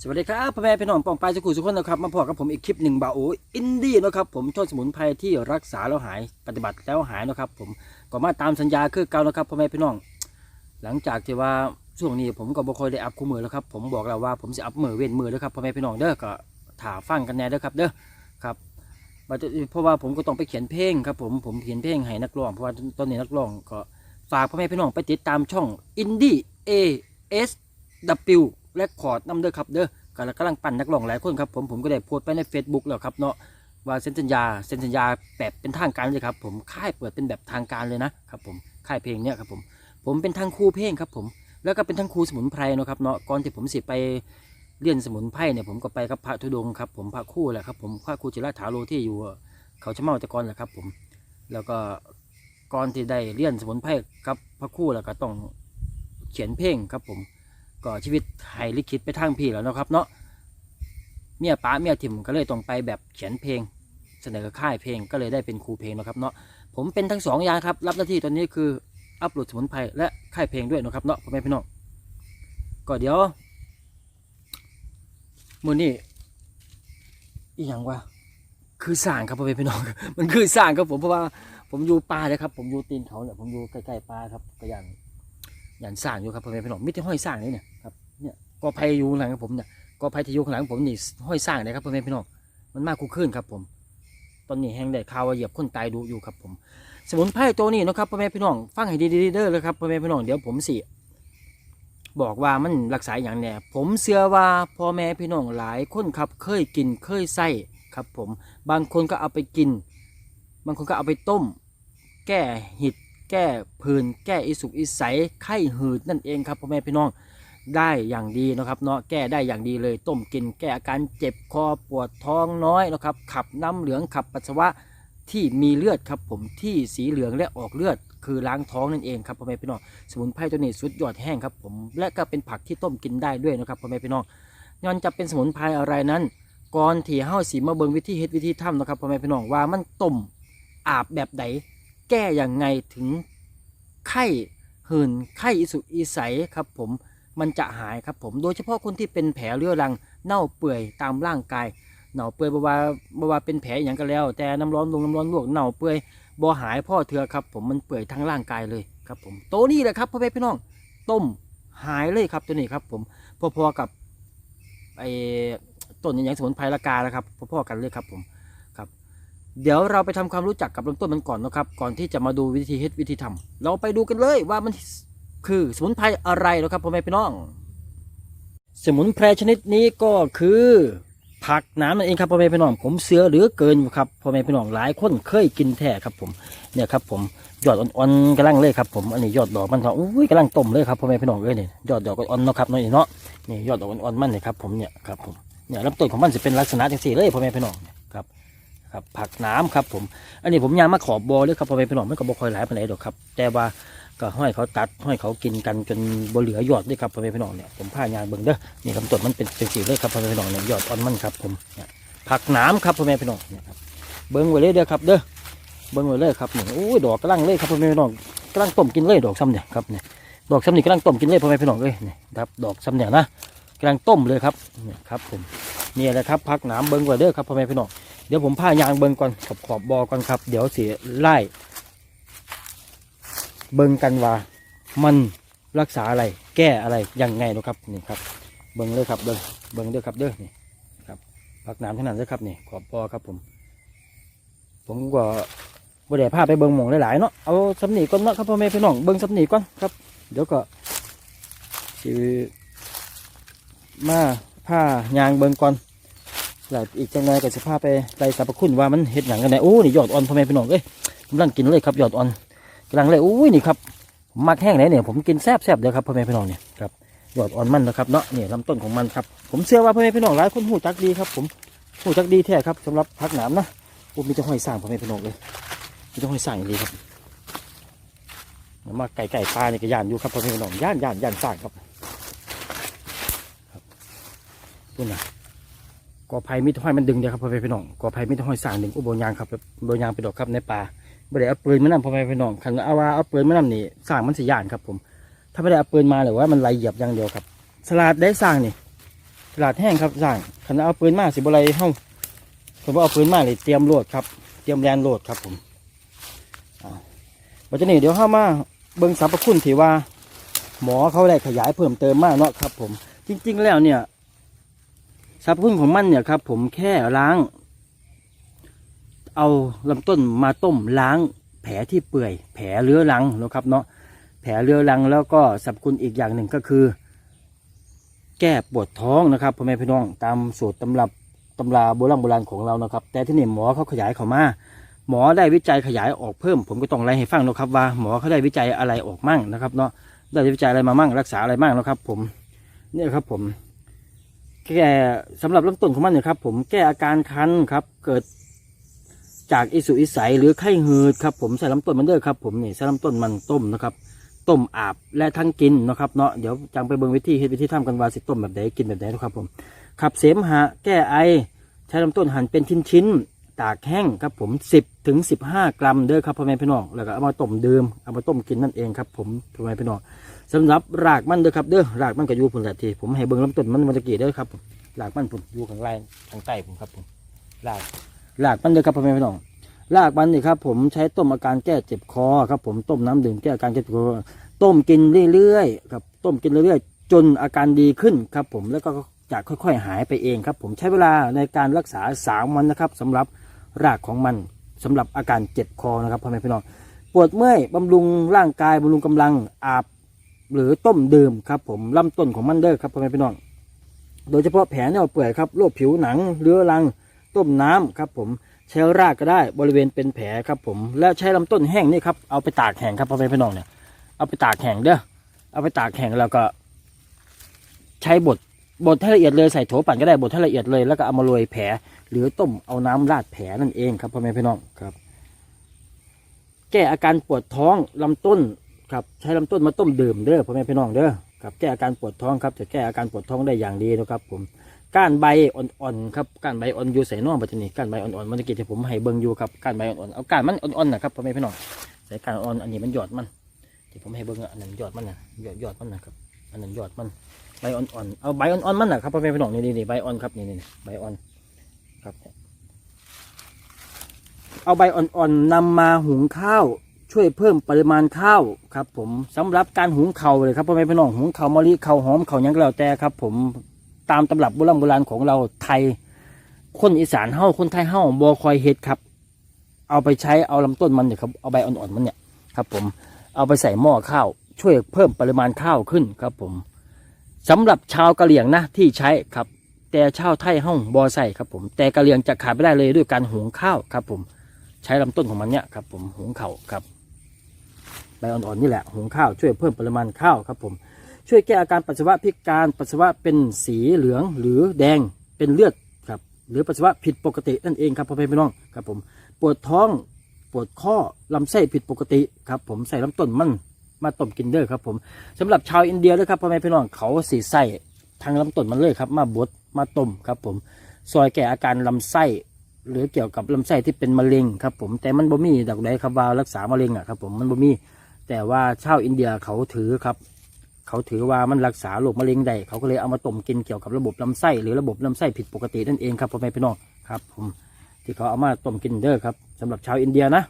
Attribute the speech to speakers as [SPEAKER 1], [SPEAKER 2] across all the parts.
[SPEAKER 1] สวัสดีครับพ่อแม่พี่น้องปองปายสกุลสุขคนนะครับมาพบกับผมอีกคลิปหนึ่งบาโออินดี้นะครับผมช่วยสมุนไพรที่รักษาแล้วหายปฏิบัติแล้วหายนะครับ ผมก็มาตามสัญญาคือเก่านะครับพ่อแม่พี่น้อง หลังจากที่ว่าช่วงนี้ผมก็บ่ค่อยได้อัพคู่มือแล้วครับผมบอกแล้วว่าผมจะอัพมือเว้นมือแล้วครับพ่อแม่พี่น้องเด้อก็ถ่าฟังกันแน่เด้อครับเด้อครับเพราะว่าผมก็ต้องไปเขียนเพลงครับผมผมเขียนเพลงให้นักร้องเพราะว่าตอนนี้นักร้องก็ฝากพ่อแม่พี่น้องไปติดตามช่อง Indie A S W และคอร์ดนำเด้อครับเด้อกำลังกำลังปั่นนักร้องหลายคนครับผมผมก็ได้โพสต์ไปใน Facebook แล้วครับเนาะว่าเซ็นสัญญาเซ็นสัญญาแบบเป็นทางการเลยครับผมค่ายเปิดเป็นแบบทางการเลยนะครับผมค่ายเพลงเนี่ยครับผมผมเป็นทั้งครูเพลงครับผมแล้วก็เป็นทั้งครูสมุนไพรเนาะครับเนาะก่อนที่ผมสิไปเรียนสมุนไพรเนี่ยผมก็ไปกับพระธุดงค์ครับผมพระคู่แหละครับผมพระครูจิรถาโลที่อยู่เขาชะเมาตะกอนแหละครับผมแล้วก็ก่อนที่ได้เรียนสมุนไพรกับพระคู่แล้วก็ต้องเขียนเพลงครับผม ก็ชีวิตให้ลิขิตไปทางพี่แล้วนะครับเนาะเมียป้าเมียถิ่มก็เลยต้องไปแบบเขียนเพลง เสนอค่ายเพลงก็เลยได้เป็นครูเพลงนะครับเนาะผมเป็นทั้งสองอย่างครับรับหน้าที่ตอนนี้คืออัปโหลดสมุนไพรและค่ายเพลงด้วยนะครับเนาะพ่อแม่พี่น้องก็เดี๋ยวมือนี้อีหยังวะคือสร้างครับพ่อแม่พี่น้อง มันคือสร้างครับผมเพราะว่าผมอยู่ป่าเลยครับ ผมอยู่ตีนเขาเนี่ยผมอยู่ใกล้ๆป่าครับก็อย่าง ย่างสร้างอยู่ครับพ่อแม่พี่น้องมิตรห้อยสร้างนี่เนี่ยครับเนี่ยกอไผ่อยู่ข้างหลังผมเนี่ยกอไผ่ที่อยู่ข้างหลังผมนี่ห้อยสร้างเลยครับพ่อแม่พี่น้องมันมากคู่ขึ้นครับผม ตอนนี้แห้งได้ข่าวว่าเหยียบคนตายดูอยู่ครับผม สมุนไพรตัวนี้นะครับพ่อแม่พี่น้องฟังให้ดีๆเด้อเลยครับพ่อแม่พี่น้องเดี๋ยวผมสิบอกว่ามันรักษาอย่างแน่ผมเชื่อว่าพ่อแม่พี่น้องหลายคนครับเคยกินเคยใส่ครับผม บางคนก็เอาไปกิน บางคนก็เอาไปต้ม แก้หิด แก้ผื่นแก้อิสุกอิใสไข้หืดนั่นเองครับพ่อแม่พี่น้องได้อย่างดีนะครับเนาะแก้ได้อย่างดีเลย ต้มกินแก้อาการเจ็บคอปวดท้องน้อยนะครับขับน้ำเหลืองขับปัสสาวะที่มีเลือดครับผมที่สีเหลืองและออกเลือด คือล้างท้องนั่นเองครับพ่อแม่พี่น้องสมุนไพรตัวนี้สุดยอดแห้งครับผมและก็เป็นผักที่ต้มกินได้ด้วยนะครับพ่อแม่พี่น้องย้อนจะเป็นสมุนไพรอะไรนั้นก่อนที่เฮาสีมาเบิงวิธีเฮ็ดวิธีทำนะครับพ่อแม่พี่น้องว่ามันต้มอาบแบบใด แก้อย่างไงถึงไข้หืนไข้อิสุอิใสครับผมมันจะหายครับผมโดยเฉพาะคนที่เป็นแผลเรื้อรังเน่าเปื่อยตามร่างกายเน่าเปื่อยบว่าบว่าเป็นแผลอย่างก็แล้ว แต่น้ำร้อนลงน้ำร้อนลวกเน่าเปื่อยบ่หายพ่อเถื่อครับ ผมมันเปื่อยทั้งร่างกายเลยครับผมตัวนี้แหละครับพ่อแม่พี่น้องต้มหายเลยครับตัวนี้ครับผมพอๆกับไอ้ต้นอย่างสมุนไพรละกาแล้วครับพอๆกันเลยครับผม เดี๋ยวเราไปทำความรู้จักกับลำต้นมันก่อนนะครับ ก่อนที่จะมาดูวิธีเฮ็ดวิธีทำเราไปดูกันเลยว่ามันคือสมุนไพรอะไรนะครับพ่อแม่พี่น้อง สมุนไพรชนิดนี้ก็คือผักน้ำนั่นเองครับพ่อแม่พี่น้อง ผมเสือเหลือเกินครับพ่อแม่พี่น้องหลายคนเคยกินแท้ครับผมเนี่ยครับผมยอดอ่อนๆกำลังเลยครับผมอันนี้ยอดดอกมันก็อุ้ยกำลังต้มเลยครับพ่อแม่พี่น้องเลยเนี่ยยอดดอกอ่อนเนาะครับนาะนี่เนาะนี่ยอดดอกอ่อนๆมันเนี่ยครับผมเนี่ยครับผมเนี่ยลำต้นของมันจะเป็นลักษณะจังสี่เลยพ่อแม่พี่น้องครับ ครับผักน้ำครับผม อันนี้ผมยางมาขอบบอเลยครับพอไปเป็นหนองไม่ก็บอคอยหลายไปไหนดอกครับ แต่ว่าก็ห้อยเขาตัดห้อยเขากินกันจนบเหลือยอดด้วยครับพอไปเป็นหนองเนี่ยผมผ้ายางเบิ่งเด้อนี่ลำต้นมันเป็นเป็นสีเลยครับพอไปเป็นหนองเนี่ยยอดอ่อนมันครับผมผักน้ำครับพอไปเป็นหนองเนี่ยครับเบิ่งไว้เลยเด้อครับเด้อเบิ่งไว้เลยครับเนี่ยโอ้ยดอกกำลังเลยครับพอไปเป็นหนองกำลังต้มกินเลยดอกซ้ำเนี่ยครับเนี่ยดอกซ้ำนี่กำลังต้มกินเลยพอไปเป็นหนองเลยเนี่ยครับดอกซ้ำเนี่ยนะกำลังต้มเลยครับเนี่ยครับผมนี่แหละครับผักน้ำเบิ่งไว้เด้อครับพอไปเป็นหนอง เดี๋ยวผมผ้ายางเบิงก่อนขอบขอบบอก่อนครับ เดี๋ยวเสียไล่เบิงกันว่า มันรักษาอะไร แก้อะไรยังไงนะครับนี่ครับ เบิงเลยครับเบิงเบิงเด้อครับเด้อนี่ครับพักน้ำเท่านั้นเลยครับนี่ขอบบอครับผม ผมก็บ่ได้พาไปเบิงหมองหลายๆเนาะเอาสำนีก่อนเนาะครับพ่อแม่พี่น้องเบิงสำนีก่อนครับ เดี๋ยวก็สิมาผ้ายางเบิงก่อน แล้วอีกจังไงก็จะพาไปไล่สรรพคุณว่ามันเห็ดหยังกันแน่โอ้นี่ยอดอ่อนพ่อแม่พี่น้องเอ้ยกำลังกินเลยครับยอดอ่อนกำลังเลยโอ้ยนี่ครับมักแห้งไหนเนี่ยผมกินแซ่บแซบๆเดี๋ยวครับพ่อแม่พี่น้องเนี่ยครับยอดอ่อนมันนะครับเนาะเนี่ยลำต้นของมันครับผมเชื่อว่าพ่อแม่พี่น้องหลายคนหูจักดีครับ ผมหูจักดีแท้ครับสำหรับพักหนามนะผมมีจะห้อยสร้างพ่อแม่พี่น้องเลยมีจะห้อยสร้างอย่างดีครับมาไก่ไก่ปลาเนี่ยก็ย่านอยู่ครับพ่อแม่พี่น้องย่านย่านย่านสร้างครับครับนี่นะ กอไผ่มิตรห้อยมันดึงเดียครับพ่อแม่พี่น้องกอไผ่มิตรห้อยสร้างดึงอุโบยางครับโบยางไปดอกครับในป่าไม่ได้เอาปืนมานำพ่อแม่พี่น้องคันเอาว่าเอาปืนมานำนี่สร้างมันสิยานครับ ผม ถ้าไม่ได้เอาปืนมาหรือว่ามันไหลเหยียบอย่างเดียวครับ สลัดได้สร้างนี่ฉลาดแห้งครับสร้างคันเอาปืนมาสิบอะไรเฮาผมว่าเอาปืนมาเลยเตรียมโหลดครับ เตรียมแลนโหลดครับผมอ่าวันนี้เดี๋ยวเข้ามาเบิ่งสรรพคุณที่ว่า หมอเขาได้ขยายเพิ่มเติมมากเนาะครับ ผม จริง ๆ แล้วเนี่ย สรรพคุณของมันเนี่ยครับ ผมแค่ล้าง เอาลำต้นมาต้มล้าง แผลที่เปื่อย แผลเรื้อรังนะครับเนาะแผลเรื้อรังแล้วก็สรรพคุณอีกอย่างหนึ่งก็คือ แก้ปวดท้องนะครับพ่อแม่พี่น้องตามสูตรตำรับตำราโบราณโบราณของเรานะครับ แต่ที่นี่หมอเขาขยายเขามาหมอได้วิจัยขยายออกเพิ่ม ผมก็ต้องไล่ให้ฟังนะครับว่าหมอเขาได้วิจัยอะไรออกมั่งนะครับเนาะได้วิจัยอะไรมามั่งรักษาอะไรมั่งนะครับ ผมเนี่ยครับผม แก้สำหรับลำต้นของมันเนี่ยครับ ผมแก้อาการคันครับ เกิดจากอิสุอิสัยหรือไข้หืดครับ ผมใส่ลำต้นมันเด้อครับ ผมนี่ใส่ลำต้นมันต้มนะครับ ต้มอาบและทั้งกินนะครับเนาะเดี๋ยวจังไปเบิ่งวิธีเฮ็ดวิธีทำกันว่าสิต้มแบบไหนกินแบบไหนนะครับผมขับเสมหะแก้ไอใช้ลำต้นหั่นเป็นชิ้นๆ ตากแห้งครับผม10ถึง15กรัมเด้อครับพ่อแม่พี่น้องแล้วก็เอามาต้มดื่มเอามาต้มกินนั่นเองครับผมพ่อแม่พี่น้องสำหรับรากมันเด้อครับเด้อรากมันก็อยู่พุ่นแหละทีผมให้เบิ่งลำต้นมันมันตะกี้เด้อครับผมรากมันผมอยู่ข้างล่างทางใต้ผมครับผมรากรากมันเด้อครับพ่อแม่พี่น้องรากมันนี่ครับผมใช้ต้มอาการแก้เจ็บคอครับผมต้มน้ำดื่มแก้อาการเจ็บคอต้มกินเรื่อยๆครับต้มกินเรื่อยๆ จนอาการดีขึ้นครับผมแล้วก็จะค่อย ๆ หายไปเองครับผมใช้เวลาในการรักษาสามวันนะครับสำหรับ รากของมันสำหรับอาการเจ็บคอนะครับพ่อแม่พี่น้องปวดเมื่อยบำรุงร่างกายบำรุงกำลังอาบหรือต้มดื่มครับผมลำต้นของมันเด้อครับพ่อแม่พี่น้อง โดยเฉพาะแผลเน่าเปื่อยครับโรคผิวหนังเรื้อรังต้มน้ำครับผมใช้รากก็ได้บริเวณเป็นแผลครับผมแล้วใช้ลำต้นแห้งนี่ครับเอาไปตากแห้งครับพ่อแม่พี่น้องเนี่ยเอาไปตากแห้งเด้อเอาไปตากแห้งแล้วก็ ใช้บด บดให้ละเอียดเลยใส่โถปั่นก็ได้บดให้ละเอียดเลยแล้วก็เอามาโรยแผล หรือต้มเอาน้ำราดแผลนั่นเองครับพ่อแม่พี่น้องครับ แก้อาการปวดท้องลำต้นครับใช้ลำต้นมาต้มดื่มเด้อพ่อแม่พี่น้องเด้อครับแก้อาการปวดท้องครับจะแก้อาการปวดท้องได้อย่างดีนะครับ ผมก้านใบอ่อนๆครับก้านใบอ่อนอยู่ใส่น่องปัจจุบันก้านใบอ่อนๆมันจะกินที่ผมให้เบิ่งอยู่ครับก้านใบอ่อนๆเอาก้านมันอ่อนๆนะครับพ่อแม่พี่น้องใส่ก้านอ่อนอันนี้มันยอดมันที่ผมให้เบิ่งอันนั้นยอดมันนะยอดยอดมันนะครับอันนั้นยอดมัน ใบอ่อนๆ เอาใบอ่อนๆมันนะครับพ่อแม่พี่น้องนี่นี่ใบอ่อนครับนี่นี่ใบอ่อนครับ เอาใบอ่อนๆนำมาหุงข้าว ช่วยเพิ่มปริมาณข้าวครับ ผมสำหรับการหุงข้าวเลยครับพ่อแม่พี่น้องหุงข้าวมะลิข้าวหอมข้าวยังก็แล้วแต่ครับ ผมตามตำรับโบราณโบราณของเราไทย คนอีสานเฮาคนไทยเฮาบอคอยเฮ็ดครับ เอาไปใช้เอาลำต้นมันเนี่ยครับเอาใบอ่อนๆมันเนี่ยครับ ผมเอาไปใส่หม้อข้าว ช่วยเพิ่มปริมาณข้าวขึ้นครับ ผม สำหรับชาวกะเหรี่ยงนะที่ใช้ครับ แต่ชาวไทยเฮาบอใส่ครับผม แต่กะเหรี่ยงจะขาดไม่ได้เลยด้วยการหุงข้าวครับ ผม ใช้ลำต้นของมันเนี่ยครับ ผมหุงข้าวครับใบอ่อนๆนี่แหละหุงข้าวช่วยเพิ่มปริมาณข้าวครับผมช่วยแก้อาการปัสสาวะพิการปัสสาวะเป็นสีเหลืองหรือแดงเป็นเลือดครับ หรือปัสสาวะผิดปกตินั่นเองครับพ่อแม่พี่น้องครับผม ปวดท้องปวดข้อลำไส้ผิดปกติครับ ผมใส่ลำต้นมัน มาต้มกินเด้อครับ ผมสำหรับชาวอินเดียด้วยครับพ่อแม่พี่น้องเขาสีใส่ทางลำต้นมันเลยครับ มาบดมาต้มครับ ผมซอยแก้อาการลำไส้หรือเกี่ยวกับลำไส้ที่เป็นมะเร็งครับ ผมแต่มันบ่มีดอกใดครับว่ารักษามะเร็งอะครับผมมันบ่มีแต่ว่าชาวอินเดียเขาถือครับ เขาถือว่ามันรักษาโรคมะเร็งได้เขาก็เลยเอามาต้มกินเกี่ยวกับระบบลำไส้หรือระบบลำไส้ผิดปกตินั่นเองครับพ่อแม่พี่น้องครับ ผมที่เขาเอามาต้มกินเด้อครับสำหรับชาวอินเดียนะ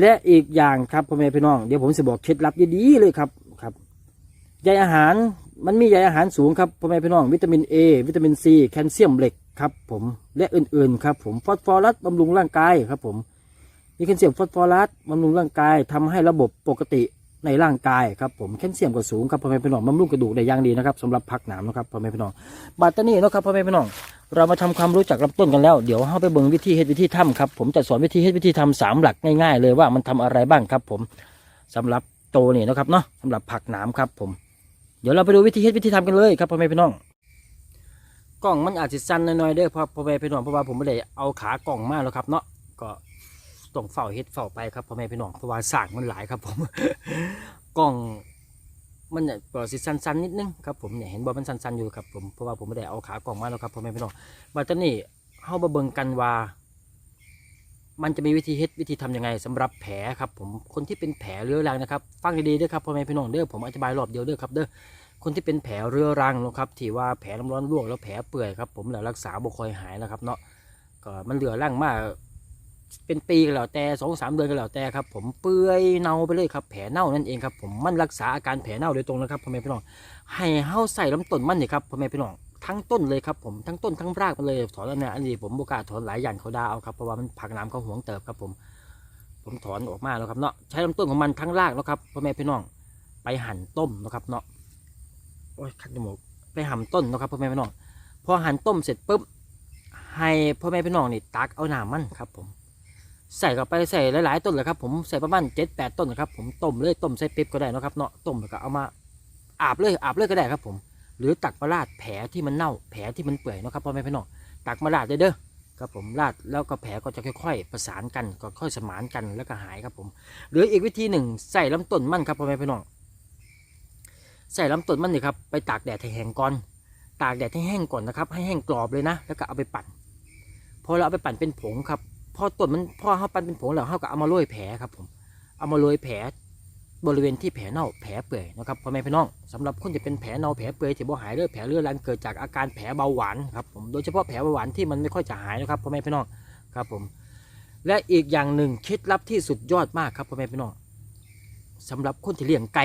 [SPEAKER 1] และอีกอย่างครับพ่อแม่พี่น้องเดี๋ยวผมจะบอกเคล็ดลับดีๆเลยครับครับใยอาหารมันมีใยอาหารสูงครับพ่อแม่พี่น้องวิตามิน A วิตามินซีแคลเซียมเหล็กครับผมและอื่นๆครับผมฟอสฟอรัสบำรุงร่างกายครับผมมีแคลเซียมฟอสฟอรัสบำรุงร่างกายทำให้ระบบปกติ ในร่างกายครับผมแคลเซียมก็สูงครับพ่อแม่พี่น้องบำรุงกระดูกได้อย่างดีนะครับสำหรับผักหนามนะครับพ่อแม่พี่น้องบัตตานี่นะครับพ่อแม่พี่น้องเรามาทำความรู้จักลำต้นกันแล้วเดี๋ยวเข้าไปเบิ่งวิธีเฮ็ดวิธีทำครับผมจะสอนวิธีเฮ็ดวิธีทำสามหลักง่ายๆเลยว่ามันทำอะไรบ้างครับ ผมสำหรับโตนี่นะครับเนาะสำหรับผักหนามครับผม เดี๋ยวเราไปดูวิธีเฮ็ดวิธีทำกันเลยครับพ่อแม่พี่น้องกล้องมันอาจจะสั้นน่อยๆเด้อพ่อแม่พี่น้องเพราะว่าผมไม่ได้เอาขากล่องมาแล้วครับเนาะก็ ต้องเฝ้าเฮ็ดเฝ้าไปครับพ่อแม่พี่น้องเพราะว่าสร้างมันหลายครับผมกล้องมันเนี่ยก็สิสั้นๆนิดนึงครับผมเนี่ยเห็นบอมันสั้นๆอยู่ครับผมเพราะว่าผมไม่ได้เอาขากล่องมาแล้วครับพ่อแม่พี่น้องบัดตอนนี้เฮามาเบิ่งกันว่า มันจะมีวิธีเฮ็ดวิธีทำยังไงสำหรับแผลครับผมคนที่เป็นแผลเรื้อรังนะครับฟังดีๆด้อครับพ่อแม่พี่น้องเด้อผมอธิบายรอบเดียวเด้อครับเด้อคนที่เป็นแผลเรื้อรังนะครับที่ว่าแผลน้ำร้อนลวกแล้วแผลเปื่อยครับผมแล้วรักษาบ่คอยหายนะครับ เนาะก็มันเหลือร่างมาก เป็นปีก็แล้วแต่สองสามเดือนก็แล้วแต่ครับผมเปื่อยเน่าไปเลยครับแผลเน่านั่นเองครับผมมันรักษาอาการแผลเน่าโดยตรงนะครับพ่อแม่พี่น้องให้เฮาใส่ลำต้นมันนี่ครับพ่อแม่พี่น้องทั้งต้นเลยครับผมทั้งต้นทั้งรากมันเลยถอนแล้วเนี่ยอันนี้ผมบ่กล้าถอนหลายอย่างเขาด่าเอาครับเพราะว่ามันผักน้ำเขาหวงเติบครับผม ผมถอนออกมาแล้วครับเนาะใช้ลำต้นของมันทั้งรากแล้วครับพ่อแม่พี่น้องไปหั่นต้มนะครับเนาะโอ้ยคัดจมูกไปหั่นต้นนะครับพ่อแม่พี่น้องพอหั่นต้มเสร็จปุ๊บให้พ่อแม่พี่น้องนี่ตักเอาน้ำมันครับผม ใส่เข้าไปใส่หลาย ๆ ต้นเลยครับผมใส่ประมาณเจ็ดแปดต้นนะครับผมต้มเลยต้มใส่ปิ๊บก็ได้นะครับเนาะต้มแล้วก็เอามาอาบเลยอาบเลยก็ได้ครับผม หรือตักมาราดแผลที่มันเน่าแผลที่มันเปื่อยนะครับพ่อแม่พี่น้องตักมาราดเลยเด้อครับผมราดแล้วก็แผลก็จะค่อย ๆ ประสานกันก็ค่อยสมานกันแล้วก็หายครับผม หรืออีกวิธีหนึ่งใส่ลำต้นมันครับพ่อแม่พี่น้องใส่ลำต้นมันนี่ครับไปตากแดดให้แห้งก่อน ตากแดดให้แห้งก่อนนะครับ ให้แห้งกรอบเลยนะ แล้วก็เอาไปปั่นพอเราเอาไปปั่นเป็นผงครับ พอต้นมันพอเขาปันเป็นผงแล้วเขาก็เอามาโรยแผลครับผม เอามาโรยแผลบริเวณที่แผลเน่าแผลเปื่อยนะครับพ่อแม่พี่น้องสำหรับคนที่เป็นแผลเน่าแผลเปื่อยที่บ่หายเลือแผลเลือรังเกิดจากอาการแผลเบาหวานครับผมโดยเฉพาะแผลเบาหวานที่มันไม่ค่อยจะหายนะครับพ่อแม่พี่น้องครับผม และอีกอย่างหนึ่งเคล็ดลับที่สุดยอดมากครับพ่อแม่พี่น้องสำหรับคนที่เลี้ยงไก่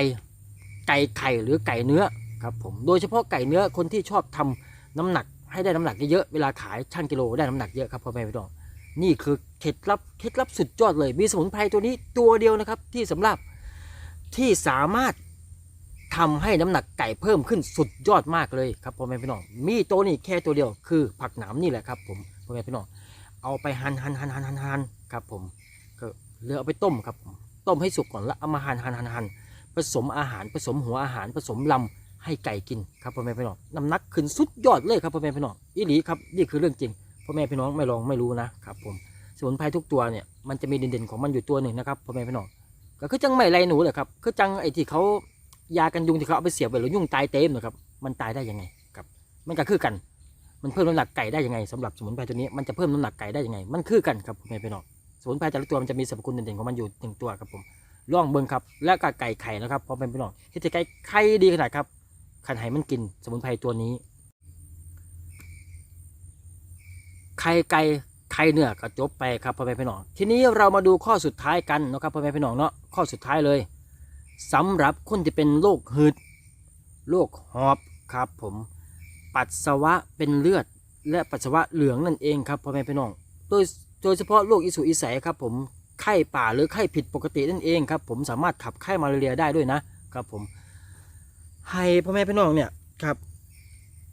[SPEAKER 1] ไก่ไข่หรือไก่เนื้อครับผมโดยเฉพาะไก่เนื้อคนที่ชอบทำน้ำหนักให้ได้น้ำหนักเยอะๆเวลาขายช่างกิโลได้น้ำหนักเยอะครับพ่อแม่พี่น้อง นี่คือเคล็ดลับเคล็ดลับสุดยอดเลย มีสมุนไพรตัวนี้ตัวเดียวนะครับที่สำหรับที่สามารถทำให้น้ำหนักไก่เพิ่มขึ้นสุดยอดมากเลยครับพ่อแม่พี่น้องมีตัวนี้แค่ตัวเดียวคือผักหนามนี่แหละครับผมพ่อแม่พี่น้องเอาไปหั่นหั่นหั่นหั่นหั่นหั่นครับผมก็เหลือเอาไปต้มครับต้มให้สุกก่อนแล้วเอามาหั่นหั่นหั่นหั่นผสมอาหารผสมหัวอาหารผสมลำให้ไก่กินครับพ่อแม่พี่น้องน้ำหนักขึ้นสุดยอดเลยครับพ่อแม่พี่น้องอีหลีครับนี่คือเรื่องจริง พ่อแม่พี่น้องไม่ลองไม่รู้นะครับผมสมุนไพรทุกตัวเนี่ยมันจะมีเด่นๆของมันอยู่ตัวหนึ่งนะครับพ่อแม่พี่น้องก็คือจังไม่ไรหนูเลยครับคือจังไอ้ที่เขายากันยุงที่เขาเอาไปเสียบไว้แล้วยุงตายเต็มนะครับมันตายได้ยังไงครับมันก็คือกัน มันเพิ่มน้ำหนักไก่ได้ยังไงสำหรับสมุนไพรตัวนี้มันจะเพิ่มน้ำหนักไก่ได้ยังไง มันคือกันครับพ่อแม่พี่น้องสมุนไพรแต่ละตัวมันจะมีสรรพคุณเด่นๆของมันอยู่หนึ่งตัวครับผมลองเบิ่งครับและก็ไก่ไข่นะครับพอเป็นพี่น้องที่จะไก่ไข่ดีขนาดครับขันไห้มันกินสมุนไพรตัวนี้ ไข่ไก่ไข่เนื้อก็จบไปครับพ่อแม่พี่น้อง ทีนี้เรามาดูข้อสุดท้ายกันนะครับพ่อแม่พี่น้องเนาะข้อสุดท้ายเลยสำหรับคนที่เป็นโรคหืดโรคหอบครับผมปัสสาวะเป็นเลือด และปัสสาวะเหลืองนั่นเองครับพ่อแม่พี่น้องโดยโดยเฉพาะโรคอิสุอิสัยครับผมไข้ป่าหรือไข้ผิดปกตินั่นเองครับผมสามารถขับไข้มาลาเรียได้ด้วยนะครับผมให้พ่อแม่พี่น้องเนี่ยครับ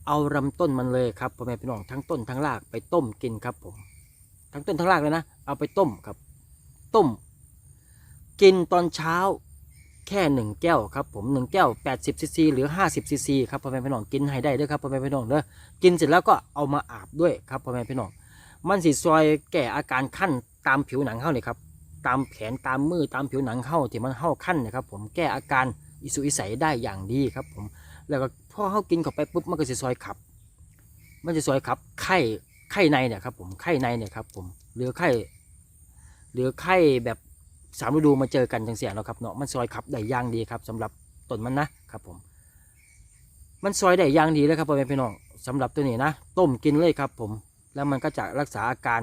[SPEAKER 1] เอาลำต้นมันเลยครับพ่อแม่พี่น้องทั้งต้นทั้งรากไปต้มกินครับผม ทั้งต้นทั้งรากเลยนะ เอาไปต้มครับ ต้ม กินตอนเช้าแค่หนึ่งแก้วครับผมหนึ่งแก้ว80ซีซีหรือ 50ซีซีครับพ่อแม่พี่น้องกินให้ได้เด้อครับพ่อแม่พี่น้องเด้อกินเสร็จแล้วก็เอามาอาบด้วยครับพ่อแม่พี่น้องมันสิซอยแก้อาการขั้นตามผิวหนังเข้าเนี่ยครับตามแขนตามมือตามผิวหนังเข้าที่มันเข้าขั้นนะครับผมแก้อาการอิสุอิสัยได้อย่างดีครับผมแล้วก็ อเขากินเข้าไปปุ๊บมันก็สิซอยขับ มันจะซอยขับไข้ไข้ในเนี่ยครับผมไข้ในเนี่ยครับผมหรือไข้หรือไข้แบบสามฤดูมาเจอกันจังเสียเนาะครับเนาะมันซอยขับได้ย่างดีครับสำหรับต้นมันนะครับผม มันซอยได้ย่างดีเลยครับพ่อแม่พี่น้องสำหรับตัวนี้นะ ต้มกินเลยครับ ผม แล้วมันก็จะรักษาอาการ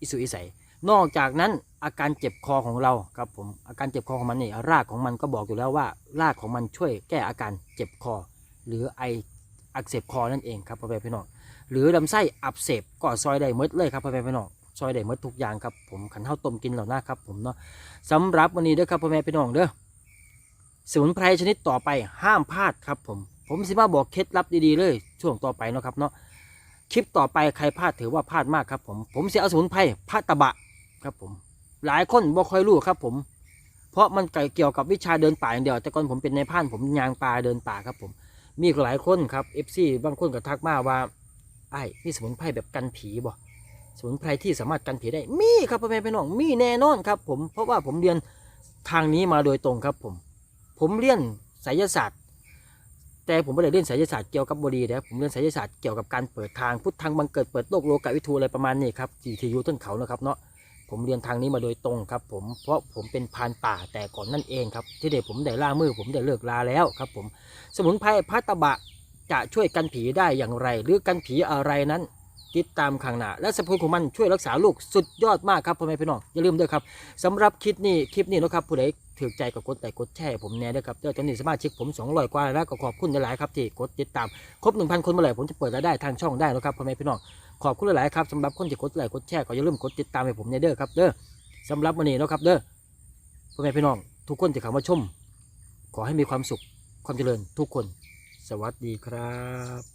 [SPEAKER 1] อิสุอิสัยนอกจากนั้นอาการเจ็บคอของเราครับผมอาการเจ็บคอของมันนี่รากของมันก็บอกอยู่แล้วว่า รากของมันช่วยแก้อาการเจ็บคอ หรือไออักเสบคอนั่นเองครับพ่อแม่พี่น้องหรือลำไส้อักเสบก็ซอยได้หมดเลยครับพ่อแม่พี่น้องซอยได้หมดทุกอย่างครับผมขันเท้าต้มกินเหล่านะครับผมเนาะสำหรับวันนี้เด้อครับพ่อแม่พี่น้องเด้อสมุนไพรชนิดต่อไปห้ามพลาดครับผม ผมสิมาบอกเคล็ดลับดีๆเลย ช่วงต่อไปเนาะครับเนาะคลิปต่อไปใครพลาดถือว่าพลาดมากครับผม ผมจะเอาสมุนไพรพาตะบะครับผม หลายคนบ่ค่อยรู้ครับผม เพราะมันเกี่ยวกับวิชาเดินป่าอย่างเดียว แต่ก่อนผมเป็นในพรานผมยางป่าเดินป่าครับผม มีหลายคนครับเอฟซีบางคนก็ทักมาว่าไอ้นี่สมุนไพรแบบกันผีบ่สมุนไพรที่สามารถกันผีได้ มีครับพ่อแม่พี่น้องมีแน่นอนครับ ผมเพราะว่าผมเรียนทางนี้มาโดยตรงครับผม ผมเรียนไสยศาสตร์ แต่ผมไม่ได้เรียนไสยศาสตร์เกี่ยวกับบดีนะผมเรียนไสยศาสตร์เกี่ยวกับการเปิดทางพุทธังบังเกิดเปิดโลกโลกาวิทูอะไรประมาณนี้ครับที่ที่อยู่ต้นเขานะครับเนาะ ผมเรียนทางนี้มาโดยตรงครับผมเพราะผมเป็นพานป่าแต่ก่อนนั่นเองครับที่เด็กผมได้ล่ามือผมได้เลิกลาแล้วครับผมสมุนไพรพัตบะจะช่วยกันผีได้อย่างไร หรือกันผีอะไรนั้นติดตามข้างหน้าและสรรพคุณของมันช่วยรักษาลูกสุดยอดมากครับพ่อแม่พี่น้องอย่าลืมด้วยครับสำหรับคลิปนี้คลิปนี้นะครับผู้ใดถือใจก็กดไลค์กดแชร์ผมแน่ด้วยครับเดี๋ยวตอนนี้สมาชิกผม200กว่าแล้วก็ขอบคุณหลายๆครับที่กดติดตามครบ 1,000 คนเมื่อไหร่ผมจะเปิดรายได้ทางช่องได้นะครับพ่อแม่พี่น้อง ขอบคุณหลายๆครับสำหรับคนที่กดไลค์กดแชร์ก็อย่าลืมกดติดตามให้ผมในเด้อครับเด้อสำหรับวันนี้นะครับเด้อพ่อแม่พี่น้อง ทุกคนที่เข้ามาชม ขอให้มีความสุขความเจริญทุกคน สวัสดีครับ